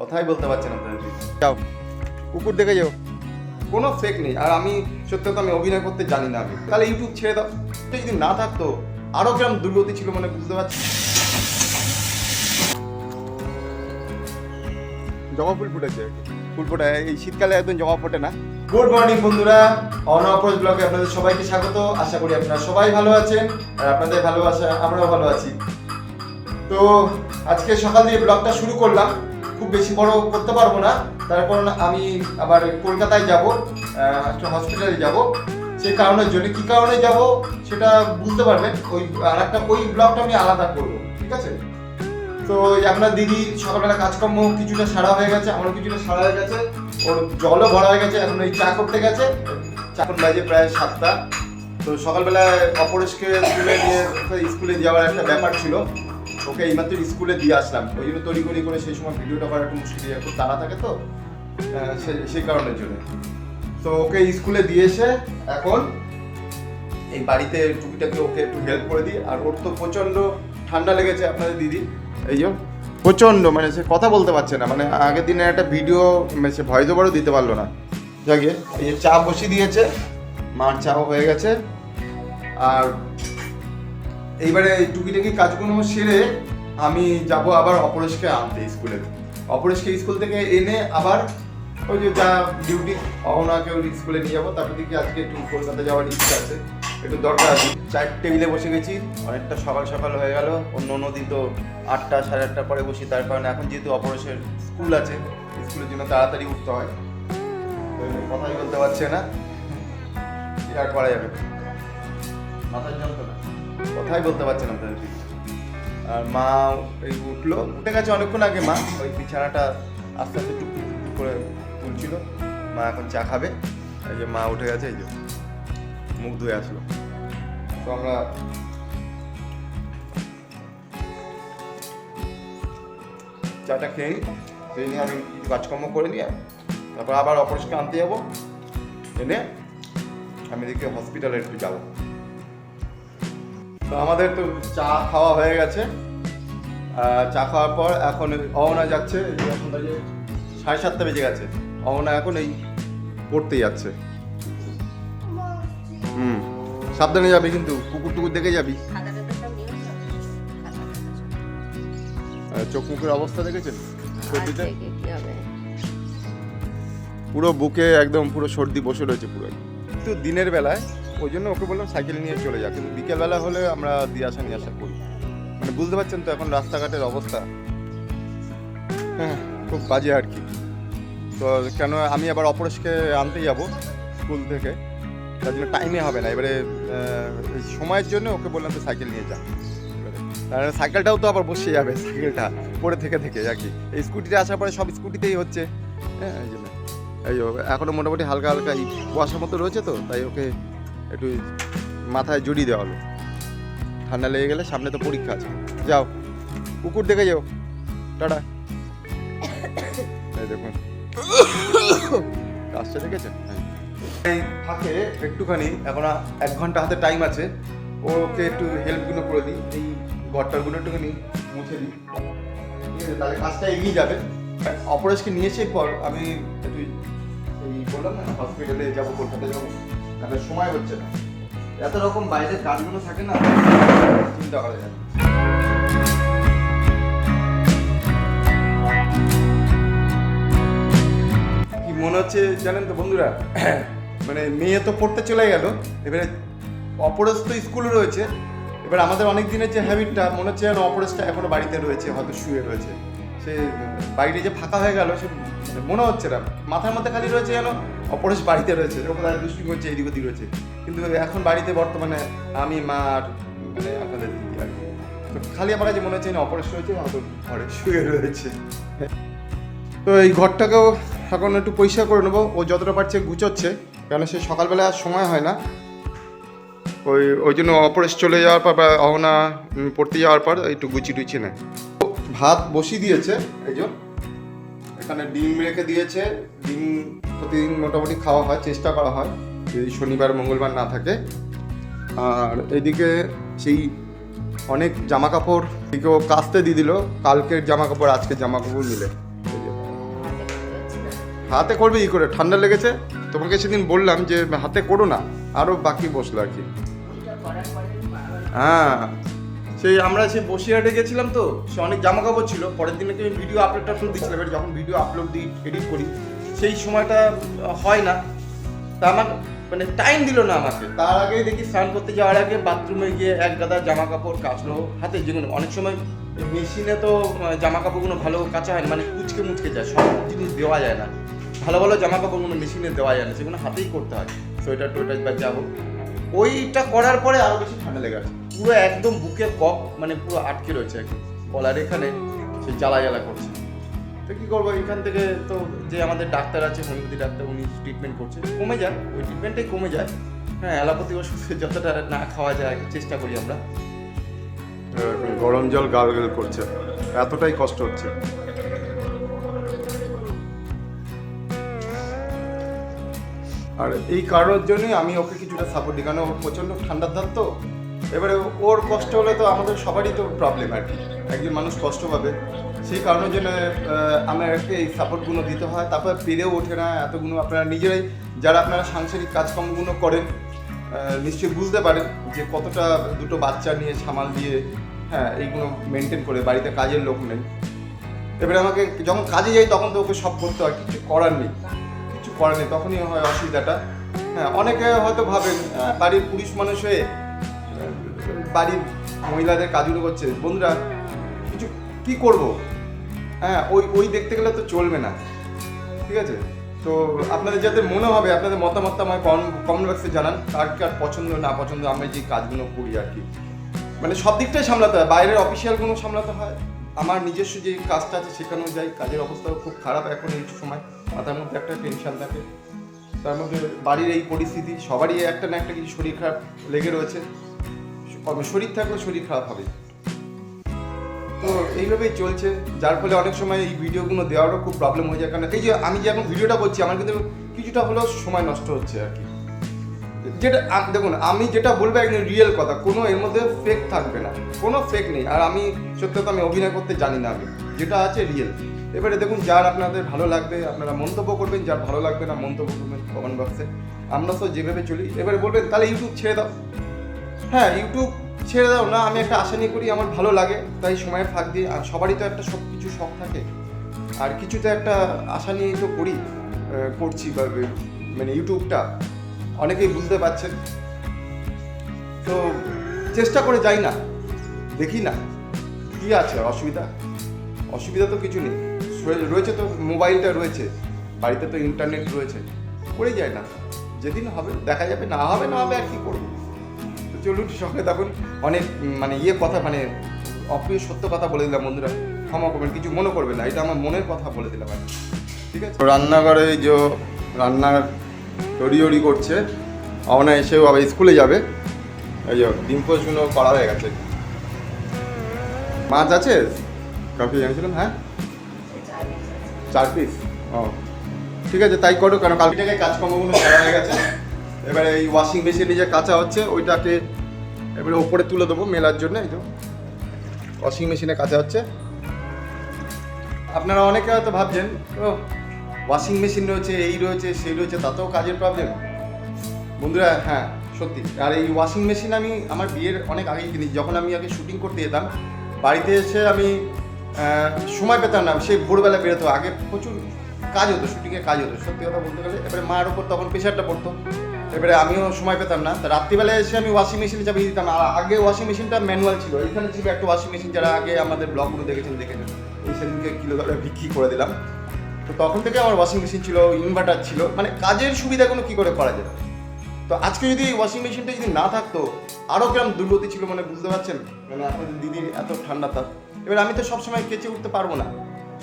কথাই বলতে পারছেন আপনাদের যাও কুকুর দেখে যাও। কোনো ফেক নেই আর আমি সত্যি কথা আমি অভিনয় করতে জানি না আমি। তাহলে ইউটিউব ছেড়ে দাও। যদি না থাকতো আরও গ্রাম দুর্গতি ছিল মানে বুঝতে পারছি? জবা ফুল ফুটেছে। ফুল ফোটে এই শীতকালে একদম জবা ফোটে না? গুড মর্নিং বন্ধুরা। অনঅপরোজ ব্লগে আপনাদের সবাইকে স্বাগত। আশা করি আপনারা সবাই ভালো আছেন আর আপনাদের ভালোবাসা আমরাও ভালো আছি। তো আজকে সকাল দিয়ে ব্লগটা শুরু করলাম। খুব বেশি বড় করতে পারব না। তার কারণ আমি আবার কলকাতায় যাব একটা হসপিটালে যাব। সেই কারণের জন্য কি কারণে যাব সেটা বুঝতে পারবেন ওই আর একটা ওই ব্লগটা আমি আলাদা করব, ঠিক আছে? তো আপনার দিদি সকালবেলা কাজকর্ম কিছুটা সারা হয়ে গেছে, আমারও কিছুটা সারা হয়ে গেছে। ওর জলও ভরা হয়ে গেছে, এখন ওই চা করতে গেছে। চাকর বাজে প্রায় সাতটা। তো সকালবেলায় অপরেশকে স্কুলে নিয়ে, স্কুলে যাওয়ার একটা ব্যাপার ছিল। ওকে এইমাত্র স্কুলে দিয়ে আসলাম। ওই জন্য তড়ি ঘড়ি করে সেই সময় ভিডিওটা করা একটু মুশকিল হয়, খুব তাড়া থাকে তো সেই কারণের জন্য। তো ওকে স্কুলে দিয়ে এসে এখন এই বাড়িতে টুকিটাকে ওকে একটু হেল্প করে দিই। আর ওর তো প্রচণ্ড ঠান্ডা লেগেছে আপনাদের দিদি। এই যে প্রচণ্ড মানে সে কথা বলতে পারছে না। মানে আগের দিনে একটা ভিডিও মানে সে ভয়েস ওভারও দিতে পারল না। যাকে এই যে চা বসিয়ে দিয়েছে মার চাও হয়ে গেছে। আর এইবারে এই টুকিটাকি কাজগুলো সেরে আমি যাব আবার অপরেশকে আনতে স্কুলে। অপরেশকে স্কুল থেকে এনে আবার ওই যে যা ডিউটি অহনাকে ওই স্কুলে নিয়ে যাব। তারপর দিকে আজকে একটু কলকাতা যাওয়ার ইচ্ছা আছে। একটু দরকার আছে। চায়ের টেবিলে বসে গেছি। অনেকটা সকাল সকাল হয়ে গেল। অন্য দিন তো আটটা, সাড়ে আটটা পরে বসি। তার কারণে এখন যেহেতু অপরেশের স্কুল আছে, স্কুলের জন্য তাড়াতাড়ি উঠতে হয়। কথাই বলতে পারছে না। কি আর করা যাবে? মাথার যন্ত্রণা। কথাই বলতে পারছে না আপনাদের আর মা এই উঠল। উঠে গেছে অনেকক্ষণ আগে মা। ওই বিছানাটা আস্তে আস্তে টুক করে তুলছিল। মা এখন চা খাবে। এই যে মা উঠে গেছে, এই যে মুখ ধুয়ে আসলো। তো আমরা চাটা খেয়ে নিই। খেয়ে নিয়ে আমি কিছু কাজকর্ম করে নিয়ে তারপর আবার অপারেশনকে আনতে যাব। এনে আমি এদিকে হসপিটালে একটু যাব। তো আমাদের তো চা খাওয়া হয়ে গেছে। চা খাওয়ার পর এখন অহনা যাচ্ছে এখন সাড়ে সাতটা বেজে গেছে। অহনা এখন এই পড়তে যাচ্ছে। হুম সাবধানে যাবি কিন্তু কুকুর টুকুর দেখে যাবি। চোখ মুখের অবস্থা দেখেছেন? সর্দিতে? হবে? পুরো বুকে একদম পুরো সর্দি বসে রয়েছে পুরো। কিন্তু দিনের বেলায় ওই জন্য ওকে বললাম সাইকেল নিয়ে চলে যা, কিন্তু বিকেলবেলা হলে আমরা দিয়ে আসা, নিয়ে আসা করি। মানে বুঝতে পারছেন তো এখন রাস্তাঘাটের অবস্থা? হ্যাঁ খুব বাজে আর কি। তো কেন আমি আবার অপরেশকে আনতে যাব স্কুল থেকে, তার জন্য টাইমে হবে না। এবারে সময়ের জন্য ওকে বললাম তো সাইকেল নিয়ে যা। এবারে সাইকেলটাও তো আবার বসে যাবে, সাইকেলটা পড়ে থেকে থেকে আর কি। এই স্কুটিতে আসার পরে সব স্কুটিতেই হচ্ছে। হ্যাঁ এই জন্য এই এখনও মোটামুটি হালকা হালকা কুয়াশার মতো রয়েছে তো, তাই ওকে একটু মাথায় জড়িয়ে দেওয়া হলো। ঠান্ডা লেগে গেলে সামনে তো পরীক্ষা আছে। যাও, কুকুর দেখে যাও। টাটা। দেখুন। কাজটা দেখেছেন? হ্যাঁ। এই ফাঁকে একটুখানি এখন এক ঘণ্টা হাতে টাইম আছে। ওকে একটু হেল্পগুলো করে দিই। এই ঘরটারগুলো একটুখানি মুছে দিই। ঠিক আছে, তাহলে কাজটা এগিয়ে যাবে। অপারেশনকে নিয়ে এসে পর আমি একটু এই বললাম না হসপিটালে যাব কলকাতা যাব। তাহলে সময় হচ্ছে না। এত রকম বাইরের কাজগুলো থাকে না, চিন্তা করা যায়। কি মনে হচ্ছে জানেন তো বন্ধুরা? মানে মেয়ে তো পড়তে চলে গেল, এবারে অপরেশ তো স্কুলে রয়েছে। এবার আমাদের অনেক দিনের যে হ্যাবিটটা মনে হচ্ছে যেন এখনও বাড়িতে রয়েছে, হয়তো শুয়ে রয়েছে। সে বাইরে যে ফাঁকা হয়ে গেল, সে মানে মনে হচ্ছে না। মাথার মধ্যে খালি রয়েছে যেন অপরেশ বাড়িতে রয়েছে কোথায় দুষ্টি করছে, এদিক ওদিক রয়েছে। কিন্তু এখন বাড়িতে বর্তমানে আমি, মা আর মানে আপনাদের দিদি আর। তো খালি আমার কাছে মনে হচ্ছে না অপরেশ রয়েছে হয়তো ঘরে শুয়ে রয়েছে। তো এই ঘরটাকেও এখন একটু পরিষ্কার করে নেব। ও যতটা পারছে গুছোচ্ছে কেন সে সকালবেলা আর সময় হয় না। ওই ওই জন্য অপরেশ চলে যাওয়ার পর বা অহনা পড়তে যাওয়ার পর একটু গুছি টুচি নেয়। ভাত বসিয়ে দিয়েছে, এই যে। এখানে ডিম রেখে দিয়েছে, ডিম প্রতিদিন মোটামুটি খাওয়া হয়, চেষ্টা করা হয়, যদি শনিবার, মঙ্গলবার না থাকে। আর এদিকে সেই অনেক জামা কাপড় এদিকেও কাচতে দিয়ে দিল, কালকের জামা কাপড় আজকের জামা কাপড় মিলে হাতে করবে ই করে, ঠান্ডা লেগেছে। তোমাকে সেদিন বললাম যে হাতে করো না আরও বাকি বসল আর কি। হ্যাঁ। সেই আমরা সেই বসিরহাটে গেছিলাম তো, সে অনেক জামা কাপড় ছিল। পরের দিনে আমি ভিডিও আপলোড টাপলোড দিচ্ছিলাম, এবার যখন ভিডিও আপলোড দিই এডিট করি, সেই সময়টা হয় না। তা আমার মানে টাইম দিল না আমাকে। তার আগে দেখি স্নান করতে যাওয়ার আগে বাথরুমে গিয়ে এক গাদা জামা কাপড় কাচলো হাতে। যেগুলো অনেক সময় মেশিনে তো জামা কাপড়গুলো ভালো কাঁচা হয় না মানে কুচকে মুচকে যায়, সব জিনিস দেওয়া যায় না। ভালো ভালো জামা কাপড়গুলো মেশিনে দেওয়া যায় না, সেগুলো হাতেই করতে হয়। সোয়েটার টোয়েটার বা যাব। ওইটা করার পরে আরও বেশি ঠান্ডা লেগে আছে পুরো একদম বুকে কপ মানে পুরো আটকে রয়েছে গলার এখানে সে জ্বালা জ্বালা করছে। তো কী করব, এখান থেকে তো যে আমাদের ডাক্তার আছে, হোমিওপ্যাথি ডাক্তার, উনি ট্রিটমেন্ট করছে। কমে যায় ওই ট্রিটমেন্টটাই কমে যায় হ্যাঁ অ্যালোপ্যাথি ওষুধ যতটা না খাওয়া যায়, চেষ্টা করি আমরা। গরম জল গালগাল করছে। এতটাই কষ্ট হচ্ছে। আর এই কারণের জন্যই আমি ওকে কিছুটা সাপোর্ট দিই। কারণ ওর প্রচণ্ড ঠান্ডার ধার তো। এবারে ওর কষ্ট হলে তো আমাদের সবারই তো প্রবলেম আর কি। একজন মানুষ কষ্ট পাবে। সেই কারণের জন্য আমাকে এই সাপোর্টগুলো দিতে হয়। তারপর পেরেও ওঠে না এতগুলো। আপনারা নিজেরাই, যারা আপনারা সাংসারিক কাজকর্মগুলো করেন নিশ্চয়ই বুঝতে পারেন যে কতটা দুটো বাচ্চা নিয়ে সামাল দিয়ে হ্যাঁ এইগুলো মেনটেন করে বাড়িতে কাজের লোক নেই। এবারে আমাকে যখন কাজে যাই তখন তো ওকে সব করতে হয়, কিছু করার নেই। কিছু করার নেই, তখনই হয় অসুবিধাটা। হ্যাঁ অনেকে হয়তো ভাবেন বাড়ির পুরুষ মানুষ হয়ে বাড়ির মহিলাদের কাজগুলো করছে। বন্ধুরা, কিছু কি করব? হ্যাঁ ওই ওই দেখতে গেলে তো চলবে না। ঠিক আছে? তো আপনাদের যাতে মনে হবে, আপনাদের মতামতটা আমায় কমেন্ট বক্সে জানান, কার কার পছন্দ, না পছন্দ, আমরা যে কাজগুলো করি আর কি। মানে সব দিকটাই সামলাতে হয়, বাইরের অফিসিয়ালগুলো সামলাতে হয়। আমার নিজস্ব যে কাজটা আছে সেখানেও যাই, কাজের অবস্থাও খুব খারাপ এখন এই সময়, মাথার মধ্যে একটা টেনশন থাকে। তার মধ্যে বাড়ির এই পরিস্থিতি, সবারই একটা না একটা কিছু শরীর খারাপ লেগে রয়েছে। শরীর থাকলে শরীর খারাপ হবে। তো এইভাবেই চলছে, যার ফলে অনেক সময় এই ভিডিওগুলো দেওয়ারও খুব প্রবলেম হয়ে যায়। কারণ এই যে আমি যে এখন ভিডিওটা করছি, আমার কিন্তু কিছুটা হলেও সময় নষ্ট হচ্ছে আর কি। যেটা দেখুন, আমি যেটা বলব একদম রিয়েল কথা, কোনো এর মধ্যে ফেক থাকবে না। কোনো ফেক নেই। আর আমি, সত্যি কথা আমি অভিনয় করতে জানি না আমি যেটা আছে রিয়েল এবারে দেখুন, যার আপনাদের ভালো লাগবে, আপনারা মন্তব্য করবেন, যার ভালো লাগবে না, মন্তব্য করবেন কমেন্ট বক্সে আমরা তো যেভাবে চলি, এবারে বলবেন, তাহলে ইউটিউব ছেড়ে দাও। হ্যাঁ ইউটিউব ছেড়ে দাও না, আমি একটা আশা নিয়ে করি, আমার ভালো লাগে, তাই সময়ের ফাঁক দিয়ে, আর সবারই তো একটা সব কিছু শখ থাকে। আর কিছুতে একটা আশা নিয়েই তো করি করছি বা মানে ইউটিউবটা অনেকেই বুঝতে পারছেন। তো চেষ্টা করে যাই না, দেখি না, কি আছে, অসুবিধা? অসুবিধা তো কিছু নেই। রয়ে- রয়েছে তো, মোবাইলটা রয়েছে, বাড়িতে তো ইন্টারনেট রয়েছে করে যায় না। যেদিন হবে, দেখা যাবে, না হবে না হবে, আর কি করব? চলুন, সঙ্গে তখন অনেক মানে ইয়ে কথা মানে অপ্রিয় সত্য কথা বলে দিলাম বন্ধুরা। ক্ষমা করবেন, কিছু মনে করবেন না, এটা আমার মনের কথা বলে দিলাম ঠিক আছে? রান্নাঘরে যে রান্নার তড়িওড়ি করছে অনা এসেও আবার স্কুলে যাবে। এই যে ডিম পোস্টগুলো করা হয়ে গেছে। মাছ আছে? কাউকে জানিয়েছিলাম হ্যাঁ? চার পিস ও। ঠিক আছে, তাই করো কারণ কালকে কাজকর্মগুলো করা হয়ে গেছে। এবারে এই ওয়াশিং মেশিনে যে কাঁচা হচ্ছে, ওইটাকে এবারে ওপরে তুলে দেবো মেলার জন্য, এই তো। ওয়াশিং মেশিনে কাঁচা হচ্ছে। আপনারা অনেকে হয়তো ভাবছেন ও ওয়াশিং মেশিন রয়েছে, এই রয়েছে, সেই রয়েছে, তাতেও কাজের প্রবলেম বন্ধুরা হ্যাঁ সত্যি। আর এই ওয়াশিং মেশিন আমি আমার বিয়ের অনেক আগেই কিনেছি। যখন আমি আগে শুটিং করতে যেতাম, বাড়িতে এসে আমি সময় পেতাম না। সেই ভোরবেলা বেরোতো। আগে প্রচুর কাজ হতো শুটিংয়ে কাজ হতো। সত্যি কথা বলতে গেলে, এবারে মায়ের ওপর তখন প্রেশারটা পড়তো। এবারে আমিও সময় পেতাম না। তা রাত্রিবেলায় এসে আমি ওয়াশিং মেশিনে চাপিয়ে দিতাম। আগে ওয়াশিং মেশিনটা ম্যানুয়াল ছিল। এখানে ছিল একটা ওয়াশিং মেশিন যারা আগে আমাদের ব্লগগুলো দেখেছেন দেখেছেন এই সেদিনকে কিলো দরে বিক্রি করে দিলাম। তো তখন থেকে আমার ওয়াশিং মেশিন ছিল ইনভার্টার ছিল। মানে কাজের সুবিধা সুবিধাগুলো কী করে করা যায়? তো আজকে যদি এই ওয়াশিং মেশিনটা যদি না থাকতো আরও কিরম দুর্গতি ছিল মানে বুঝতে পারছেন? মানে আপনাদের দিদির এত ঠান্ডা তাপ। এবার আমি তো সবসময় কেচে উঠতে পারব না।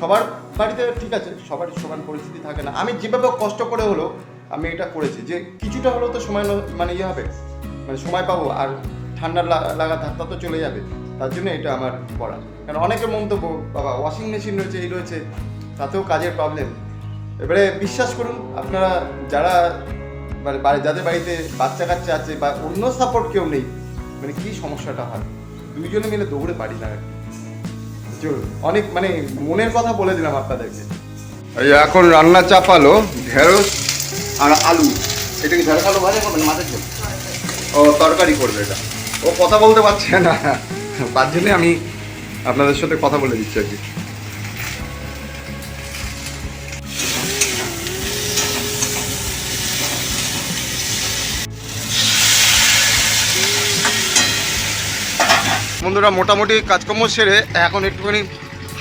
সবার বাড়িতে ঠিক আছে সবার সমান পরিস্থিতি থাকে না। আমি যেভাবে কষ্ট করে হলো আমি এটা করেছি। যে কিছুটা হলেও তো সময় মানে ইয়ে হবে। মানে সময় পাবো আর ঠান্ডা লাগা ধাক্কা তো চলে যাবে। তার জন্য এটা আমার করা কারণ অনেকের মন্তব্য, বাবা ওয়াশিং মেশিন রয়েছে, এই রয়েছে, তাতেও কাজের প্রবলেম এবারে বিশ্বাস করুন, আপনারা যারা মানে বাড়ি যাদের বাড়িতে বাচ্চা কাচ্চা আছে বা অন্য সাপোর্ট কেউ নেই মানে কি সমস্যাটা হয়? দুইজনে মিলে দৌড়ে পারি না অনেক মানে মনের কথা বলে দিলাম আপনাদেরকে। এখন রান্না চাপালো, ঢেঁড়স আর আলু। এটা কি আলু ভাজা করবে না মাছের ঝোল? ও, তরকারি করবে এটা। ও কথা বলতে পারছে না। তার জন্যে আমি আপনাদের সাথে কথা বলে দিচ্ছি আর কি। বন্ধুরা, মোটামুটি কাজকর্ম সেরে এখন একটুখানি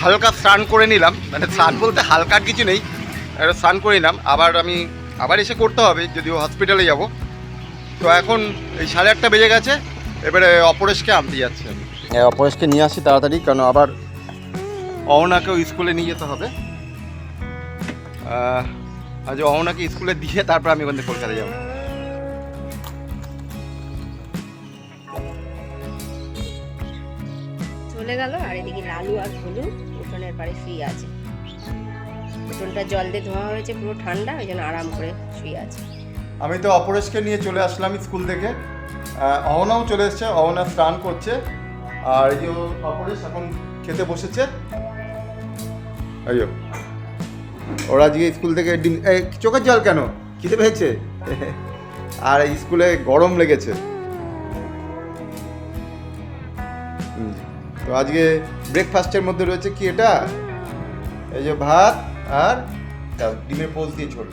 হালকা স্নান করে নিলাম। মানে স্নান বলতে হালকার কিছু নেই। একটা স্নান করে নিলাম। আবার আমি আবার এসে করতে হবে যদিও হসপিটালে যাব। তো এখন এই সাড়ে আটটা বেজে গেছে এবারে অপরেশকে আনতে যাচ্ছি আমি। হ্যাঁ অপরেশকে নিয়ে আসি তাড়াতাড়ি কেন আবার অহনাকেও স্কুলে নিয়ে যেতে হবে। আজ অহনাকে স্কুলে দিয়ে তারপর আমি ওখান থেকে কলকাতা যাব। চলে গেল আর এদিকে লালু আর ভুলু উঠোনের পাড়ে শুয়ে আছে। উঠোনটা জল দিয়ে ধোয়া হয়েছে, পুরো ঠান্ডা, ওই জন্য আরাম করে শুয়ে আছে। আমি তো অপরেশকে নিয়ে চলে আসলাম স্কুল থেকে। অহনাও চলে এসছে, অহনা স্নান করছে। আর এই অপরেশ এখন খেতে বসেছে। ওরা আজকে স্কুল থেকে ডিম চোখের জল কেন? খিদে পেয়েছে? আর স্কুলে গরম লেগেছে। তো আজকে ব্রেকফাস্টের মধ্যে রয়েছে কি এটা? এই যে ভাত আর দাও, ডিমের পোজ দিয়ে ঝোল।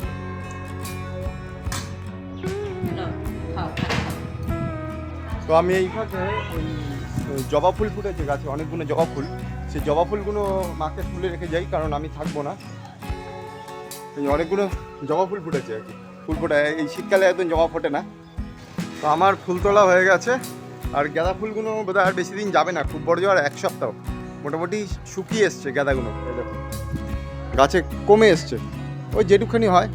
তো আমি এই জবা ফুল ফুটেছে গাছে অনেকগুলো জবা ফুল। সেই জবা ফুলগুলো মাকে তুলে রেখে যাই কারণ আমি থাকব না। এই অনেকগুলো জবা ফুল ফুটেছে আর কি। ফুল ফোটে এই শীতকালে একদম জবা ফোটে না। তো আমার ফুল তোলা হয়ে গেছে আর গাঁদা ফুলগুলো বোধহয় আর বেশি দিন যাবে না খুব বড় জোয়ার এক সপ্তাহ। মোটামুটি শুকিয়ে এসছে গাঁদাগুলো এই দেখো। গাছে কমে এসছে। ওই যেটুখানি হয়,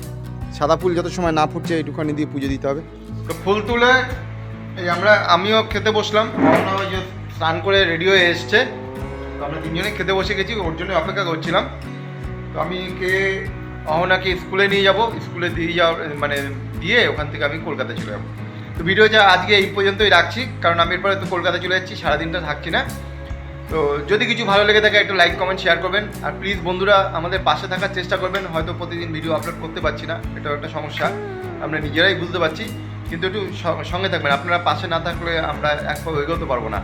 সাদা ফুল যত সময় না ফুটছে এইটুখানি দিয়ে পুজো দিতে হবে। তো ফুল তুলে এই আমরা, আমিও খেতে বসলাম ওই যে স্নান করে রেডি হয়ে এসছে। তো আমরা তিনজনে খেতে বসে গেছি, ওর জন্য অপেক্ষা করছিলাম। তো আমি কে, অহনাকে স্কুলে নিয়ে যাব, স্কুলে দিয়ে যাওয়ার মানে দিয়ে ওখান থেকে আমি কলকাতা চলে যাব। তো ভিডিও যা আজকে এই পর্যন্তই রাখছি, কারণ আমি এরপরে তো কলকাতা চলে যাচ্ছি, সারাদিনটা থাকছি না। তো যদি কিছু ভালো লেগে থাকে, একটু লাইক কমেন্ট শেয়ার করবেন। আর প্লিজ বন্ধুরা, আমাদের পাশে থাকার চেষ্টা করবেন। হয়তো প্রতিদিন ভিডিও আপলোড করতে পারছি না, এটাও একটা সমস্যা। আমরা নিজেরাই বুঝতে পারছি, কিন্তু একটু সঙ্গে থাকবেন। আপনারা পাশে না থাকলে আমরা এক পা এগোতে পারব না।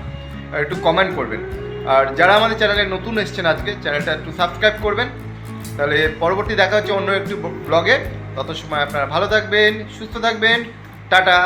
একটু কমেন্ট করবেন। আর যারা আমাদের চ্যানেলে নতুন এসছেন আজকে চ্যানেলটা একটু সাবস্ক্রাইব করবেন। তাহলে পরবর্তী দেখা হচ্ছে অন্য একটি ব্লগে তত সময় আপনারা ভালো থাকবেন, সুস্থ থাকবেন। টাটা!